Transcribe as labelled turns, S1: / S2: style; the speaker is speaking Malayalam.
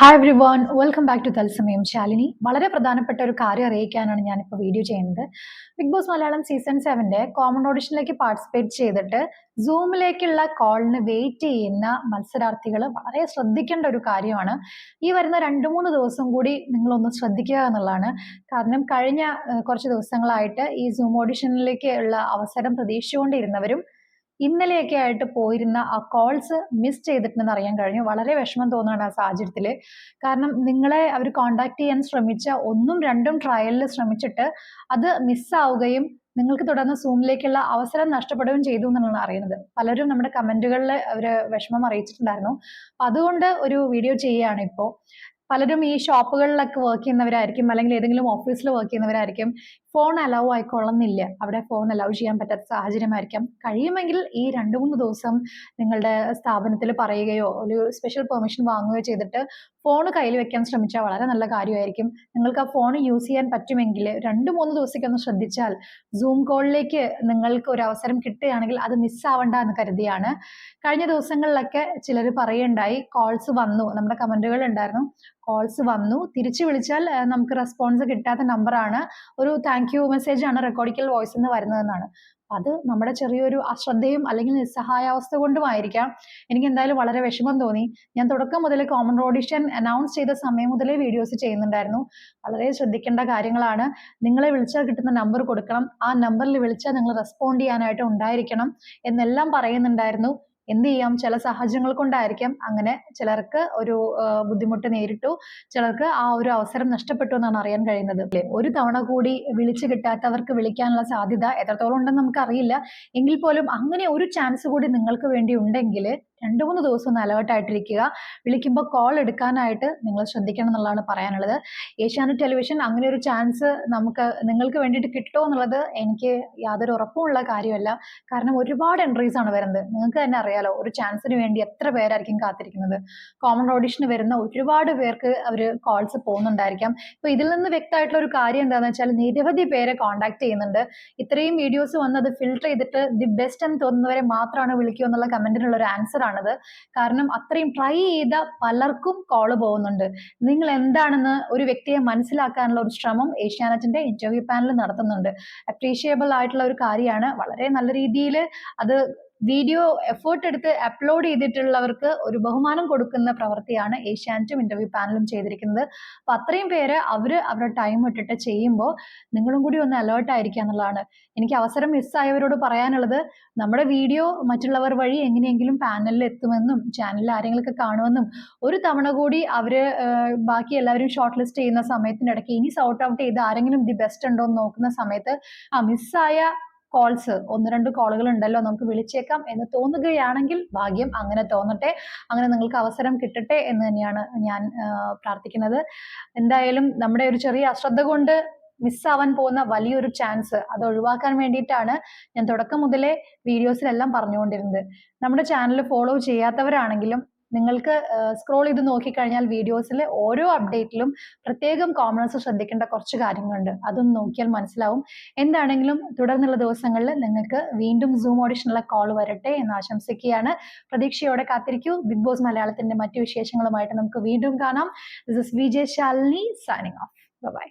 S1: Hi everyone welcome back to തത്സമയം ശാലിനി വളരെ പ്രധാനപ്പെട്ട ഒരു കാര്യം അറിയിക്കാനാണ് ഞാനിപ്പോൾ വീഡിയോ ചെയ്യുന്നത്. ബിഗ് ബോസ് മലയാളം സീസൺ സെവന്റെ കോമൺ ഓഡിഷനിലേക്ക് പാർട്ടിസിപ്പേറ്റ് ചെയ്തിട്ട് സൂമിലേക്കുള്ള കോളിന് വെയിറ്റ് ചെയ്യുന്ന മത്സരാർത്ഥികൾ വളരെ ശ്രദ്ധിക്കേണ്ട ഒരു കാര്യമാണ്. ഈ വരുന്ന രണ്ട് മൂന്ന് ദിവസം കൂടി നിങ്ങളൊന്ന് ശ്രദ്ധിക്കുക എന്നുള്ളതാണ്. കാരണം കഴിഞ്ഞ കുറച്ച് ദിവസങ്ങളായിട്ട് ഈ സൂം ഓഡിഷനിലേക്ക് ഉള്ള അവസരം പ്രതീക്ഷിച്ചുകൊണ്ടിരുന്നവരും ഇന്നലെയൊക്കെ ആയിട്ട് പോയിരുന്ന ആ കോൾസ് മിസ് ചെയ്തിട്ടുണ്ടെന്ന് അറിയാൻ കഴിഞ്ഞു. വളരെ വിഷമം തോന്നുകയാണ് ആ സാഹചര്യത്തിൽ. കാരണം നിങ്ങളെ അവർ കോണ്ടാക്ട് ചെയ്യാൻ ശ്രമിച്ച ഒന്നും രണ്ടും ട്രയലിൽ ശ്രമിച്ചിട്ട് അത് മിസ്സാവുകയും നിങ്ങൾക്ക് തുടർന്ന് സൂമിലേക്കുള്ള അവസരം നഷ്ടപ്പെടുകയും ചെയ്തു എന്നാണ് അറിയുന്നത്. പലരും നമ്മുടെ കമന്റുകളിൽ അവർ വിഷമം അറിയിച്ചിട്ടുണ്ടായിരുന്നു. അപ്പൊ അതുകൊണ്ട് ഒരു വീഡിയോ ചെയ്യുകയാണ് ഇപ്പോൾ. പലരും ഈ ഷോപ്പുകളിലൊക്കെ വർക്ക് ചെയ്യുന്നവരായിരിക്കും അല്ലെങ്കിൽ ഏതെങ്കിലും ഓഫീസിൽ വർക്ക് ചെയ്യുന്നവരായിരിക്കും. ഫോൺ അലൗ ആയിക്കൊള്ളുന്നില്ല അവിടെ ഫോൺ അലൗ ചെയ്യാൻ പറ്റാത്ത സാഹചര്യമായിരിക്കാം. കഴിയുമെങ്കിൽ ഈ രണ്ട് മൂന്ന് ദിവസം നിങ്ങളുടെ സ്ഥാപനത്തിൽ പറയുകയോ ഒരു സ്പെഷ്യൽ പെർമിഷൻ വാങ്ങുകയോ ചെയ്തിട്ട് ഫോൺ കയ്യിൽ വെക്കാൻ ശ്രമിച്ചാൽ വളരെ നല്ല കാര്യമായിരിക്കും. നിങ്ങൾക്ക് ആ ഫോൺ യൂസ് ചെയ്യാൻ പറ്റുമെങ്കിൽ രണ്ട് മൂന്ന് ദിവസത്തേക്ക് ഒന്ന് ശ്രദ്ധിച്ചാൽ സൂം കോളിലേക്ക് നിങ്ങൾക്ക് ഒരു അവസരം കിട്ടുകയാണെങ്കിൽ അത് മിസ്സാവണ്ട എന്ന് കരുതിയാണ്. കഴിഞ്ഞ ദിവസങ്ങളിലൊക്കെ ചിലർ പറയുണ്ടായി കോൾസ് വന്നു. നമ്മുടെ കമന്റുകൾ ഉണ്ടായിരുന്നു. കോൾസ് വന്നു. തിരിച്ചു വിളിച്ചാൽ നമുക്ക് റെസ്പോൺസ് കിട്ടാത്ത നമ്പറാണ് ഒരു താങ്ക് യു മെസ്സേജ് ആണ് റെക്കോർഡിക്കൽ വോയിസ് എന്ന് വരുന്നതെന്നാണ്. അത് നമ്മുടെ ചെറിയൊരു അശ്രദ്ധയും അല്ലെങ്കിൽ നിസ്സഹായാവസ്ഥ കൊണ്ടുമായിരിക്കാം എനിക്ക് എന്തായാലും വളരെ വിഷമം തോന്നി. ഞാൻ തുടക്കം മുതൽ കോമൺ ഓഡിഷൻ അനൗൺസ് ചെയ്ത സമയം മുതലേ വീഡിയോസ് ചെയ്യുന്നുണ്ടായിരുന്നു. വളരെ ശ്രദ്ധിക്കേണ്ട കാര്യങ്ങളാണ്. നിങ്ങളെ വിളിച്ചാൽ കിട്ടുന്ന നമ്പർ കൊടുക്കണം. ആ നമ്പറിൽ വിളിച്ചാൽ നിങ്ങൾ റെസ്പോണ്ട് ചെയ്യാനായിട്ട് ഉണ്ടായിരിക്കണം എന്നെല്ലാം പറയുന്നുണ്ടായിരുന്നു. എന്ത് ചെയ്യാം? ചില സാഹചര്യങ്ങൾ കൊണ്ടായിരിക്കാം അങ്ങനെ ചിലർക്ക് ഒരു ബുദ്ധിമുട്ട് നേരിട്ടു. ചിലർക്ക് ആ ഒരു അവസരം നഷ്ടപ്പെട്ടു എന്നാണ് അറിയാൻ കഴിയുന്നത്. ഒരു തവണ കൂടി വിളിച്ചു കിട്ടാത്തവർക്ക് വിളിക്കാനുള്ള സാധ്യത എത്രത്തോളം ഉണ്ടെന്ന് നമുക്കറിയില്ല. എങ്കിൽ പോലും അങ്ങനെ ഒരു ചാൻസ് കൂടി നിങ്ങൾക്ക് വേണ്ടി ഉണ്ടെങ്കിൽ രണ്ട് മൂന്ന് ദിവസം ഒന്ന് അലേർട്ട് ആയിട്ടിരിക്കുക വിളിക്കുമ്പോൾ കോൾ എടുക്കാനായിട്ട് നിങ്ങൾ ശ്രദ്ധിക്കണം എന്നുള്ളതാണ് പറയാനുള്ളത്. ഏഷ്യാനെറ്റ് ടെലിവിഷൻ അങ്ങനെ ഒരു ചാൻസ് നമുക്ക് നിങ്ങൾക്ക് വേണ്ടിയിട്ട് കിട്ടുമോ എന്നുള്ളത് എനിക്ക് യാതൊരു ഉറപ്പുമുള്ള കാര്യമല്ല. കാരണം ഒരുപാട് എൻട്രീസ് ആണ് വരുന്നത്. നിങ്ങൾക്ക് തന്നെ അറിയാലോ ഒരു ചാൻസിന് വേണ്ടി എത്ര പേരായിരിക്കും കാത്തിരിക്കുന്നത്. കോമൺ ഓഡിഷന് വരുന്ന ഒരുപാട് പേർക്ക് അവർ കോൾസ് പോകുന്നുണ്ടായിരിക്കാം. ഇപ്പൊ ഇതിൽ നിന്ന് വ്യക്തമായിട്ടുള്ള ഒരു കാര്യം എന്താണെന്ന് വെച്ചാൽ നിരവധി പേരെ കോൺടാക്ട് ചെയ്യുന്നുണ്ട്. ഇത്രയും വീഡിയോസ് വന്നത് ഫിൽട്ടർ ചെയ്തിട്ട് ദി ബെസ്റ്റ് എന്ന് തോന്നുന്നവരെ മാത്രമാണ് വിളിക്കുക എന്നുള്ള കമന്റിനുള്ള ഒരു ആൻസർ ആണത്. കാരണം അത്രയും ട്രൈ ചെയ്ത പലർക്കും കോൾ പോകുന്നുണ്ട്. നിങ്ങൾ എന്താണെന്ന് ഒരു വ്യക്തിയെ മനസ്സിലാക്കാനുള്ള ഒരു ശ്രമം ഏഷ്യാനെറ്റിന്റെ ഇന്റർവ്യൂ പാനൽ നടത്തുന്നുണ്ട്. അപ്രീഷിയബിൾ ആയിട്ടുള്ള ഒരു കാര്യമാണ്. വളരെ നല്ല രീതിയിൽ അത് വീഡിയോ എഫേർട്ട് എടുത്ത് അപ്ലോഡ് ചെയ്തിട്ടുള്ളവർക്ക് ഒരു ബഹുമാനം കൊടുക്കുന്ന പ്രവൃത്തിയാണ് ഏഷ്യാനെറ്റും ഇന്റർവ്യൂ പാനലും ചെയ്തിരിക്കുന്നത്. അപ്പൊ അത്രയും പേര് അവർ അവരുടെ ടൈം ഇട്ടിട്ട് ചെയ്യുമ്പോൾ നിങ്ങളും കൂടി ഒന്ന് അലേർട്ട് ആയിരിക്കുക എന്നുള്ളതാണ്. എനിക്ക് അവസരം മിസ്സായവരോട് പറയാനുള്ളത് നമ്മുടെ വീഡിയോ മറ്റുള്ളവർ വഴി എങ്ങനെയെങ്കിലും പാനലിൽ എത്തുമെന്നും ചാനലിൽ ആരെങ്കിലൊക്കെ കാണുമെന്നും ഒരു തവണ കൂടി അവർ ബാക്കി എല്ലാവരും ഷോർട്ട് ലിസ്റ്റ് ചെയ്യുന്ന സമയത്തിനിടയ്ക്ക് ഇനി സൗട്ട് ഔട്ട് ചെയ്ത് ആരെങ്കിലും ദി ബെസ്റ്റ് ഉണ്ടോ എന്ന് നോക്കുന്ന സമയത്ത് ആ മിസ്സായ കോൾസ് ഒന്ന് രണ്ട് കോളുകൾ ഉണ്ടല്ലോ നമുക്ക് വിളിച്ചേക്കാം എന്ന് തോന്നുകയാണെങ്കിൽ ഭാഗ്യം അങ്ങനെ തോന്നട്ടെ. അങ്ങനെ നിങ്ങൾക്ക് അവസരം കിട്ടട്ടെ എന്ന് തന്നെയാണ് ഞാൻ പ്രാർത്ഥിക്കുന്നത്. എന്തായാലും നമ്മുടെ ഒരു ചെറിയ അശ്രദ്ധ കൊണ്ട് മിസ്സാവാൻ പോകുന്ന വലിയൊരു ചാൻസ് അത് ഒഴിവാക്കാൻ വേണ്ടിയിട്ടാണ് ഞാൻ തുടക്കം മുതലേ വീഡിയോസിലെല്ലാം പറഞ്ഞുകൊണ്ടിരുന്നത്. നമ്മുടെ ചാനൽ ഫോളോ ചെയ്യാത്തവരാണെങ്കിലും നിങ്ങൾക്ക് സ്ക്രോൾ ചെയ്ത് നോക്കിക്കഴിഞ്ഞാൽ വീഡിയോസിലെ ഓരോ അപ്ഡേറ്റിലും പ്രത്യേകം കോമേഴ്സ് ശ്രദ്ധിക്കേണ്ട കുറച്ച് കാര്യങ്ങളുണ്ട്. അതൊന്ന് നോക്കിയാൽ മനസ്സിലാവും. എന്താണെങ്കിലും തുടർന്നുള്ള ദിവസങ്ങളിൽ നിങ്ങൾക്ക് വീണ്ടും സൂം ഓഡിഷനുള്ള കോൾ വരട്ടെ എന്ന് ആശംസിക്കുകയാണ്. പ്രതീക്ഷയോടെ കാത്തിരിക്കൂ. ബിഗ് ബോസ് മലയാളത്തിന്റെ മറ്റു വിശേഷങ്ങളുമായിട്ട് നമുക്ക് വീണ്ടും കാണാം. This is Vijay Shalini signing off bye